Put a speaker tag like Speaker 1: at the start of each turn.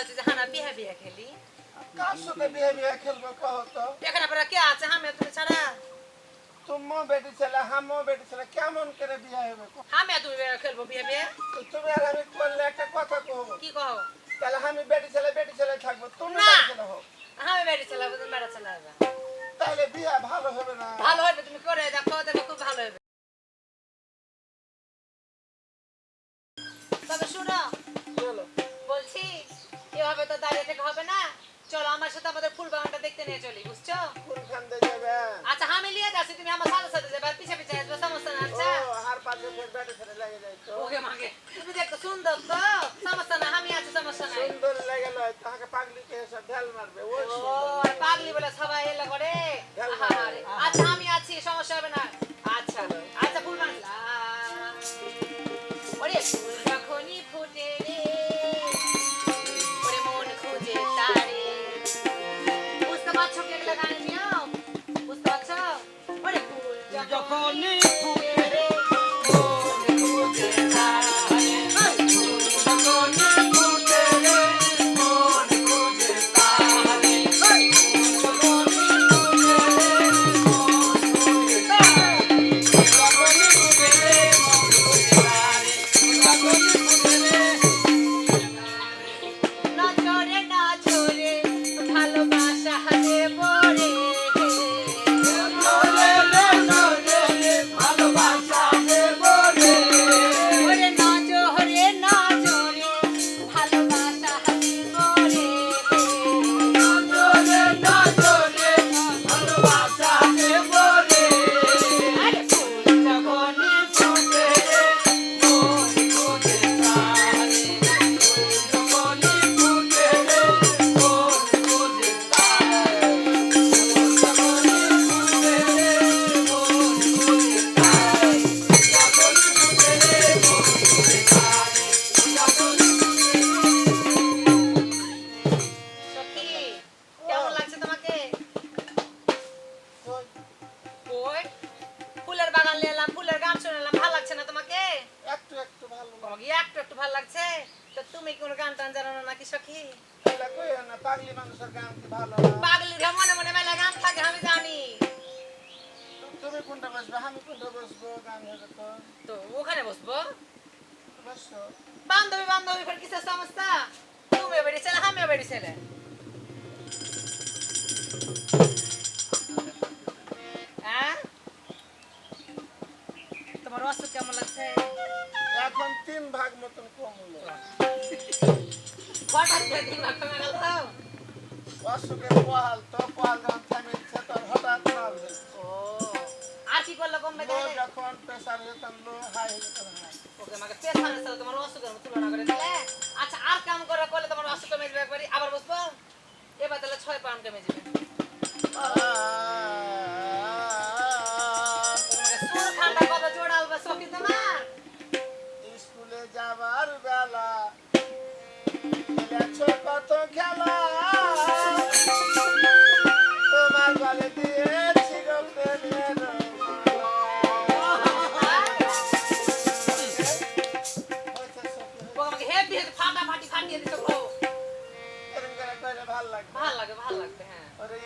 Speaker 1: বলছি যে হানা বিয়ে বিয়ে খেলি?
Speaker 2: কার সাথে বিয়ে বিয়ে খেলব কহ তো?
Speaker 1: এখানে পরে কে আছে? আমি তুমি ছাড়া।
Speaker 2: তুমো বেটি ছেলে হামো বেটি ছেলে কেমন করে বিয়ে হবে
Speaker 1: আর তুমি খেলব বিয়ে বিয়ে?
Speaker 2: তুমি আর আমি করলে একটা কথা কহব
Speaker 1: কি কहो
Speaker 2: তাহলে আমি বেটি ছেলে বেটি ছেলে থাকব তুমি বেটি ছেলে হোক
Speaker 1: আমি বেড়ে চালাবো তুমি বেড়া
Speaker 2: তাহলে বিয়ে ভালো হবে না।
Speaker 1: ভালো হবে তুমি করে দেখো দেখো। এভাবে থেকে হবে না? চলো আমার সাথে আমাদের ফুল বাগানটা দেখতে নিয়ে চলি বুঝছ?
Speaker 2: কোনখান দিয়ে যাবে।
Speaker 1: আচ্ছা আমি লিয়ে যাচ্ছি তুমি আমার সাথে সাথে যাবে পিছে পিছে আসবে সমস্যা না আচ্ছা?
Speaker 2: হার পাশে ফের বেটি ছেলে লেগে যায় তো।
Speaker 1: ওকে মাগে। তুমি দেখো সুন্দর তো? সমস্যা না আমি আছি সমস্যা নাই।
Speaker 2: সুন্দর লেগে লয় তাহাকে পাগলি কে এসে ঢেল মারবে ও
Speaker 1: পাগলি বলে সবাই এলা করে। আচ্ছা আমি আছি সমস্যা হবে না। আচ্ছা আচ্ছা ফুল ওরে তুমি কোন গান টান জানো না নাকি সখি?
Speaker 2: পাগলি মানুষের গান কি ভালো না
Speaker 1: মনে মনে মেলা গান থাকে আমি জানি।
Speaker 2: তুমি কোনটা বসবে? আমি কোনটা বসবো গান তো
Speaker 1: তো ওখানে বসবো?
Speaker 2: বসো।
Speaker 1: বান্ধবী বান্ধবী ফের কিসের সমস্যা? তুমি বেড়ি ছেলে আমিও
Speaker 2: তিন ভাগ মতন কম হলো।
Speaker 1: হঠাৎ করে দিন ভাগ কমে গেল
Speaker 2: অসুখের পোহাল তো পোহাল যখন থামিয়েছে তোর হঠাৎ না হয়েছে
Speaker 1: ও আর কি করলে কমবে
Speaker 2: লো
Speaker 1: তাহলে?
Speaker 2: যখন প্রেশার যেতাম লো হাই যেতাম হাই
Speaker 1: ওকে আমাকে পেছানোর সাথে তোমার অসুখের মতো তুলনা করে দিলে আচ্ছা আর কাম করে করলে তোমার অসুখ কমে যাবে একবারই? আবার বসবো? এবার তাহলে ছয় পাউন্ড কমে যাবে। তোমাকে সুর ঠান্ডা সখী তোমার?
Speaker 2: স্কুলে যাবার বেলা। খেলেছ কত খেলা? তোমার গলে দিয়েছি ভালো লাগবে।
Speaker 1: ভালো লাগবে হ্যাঁ।
Speaker 2: ওরে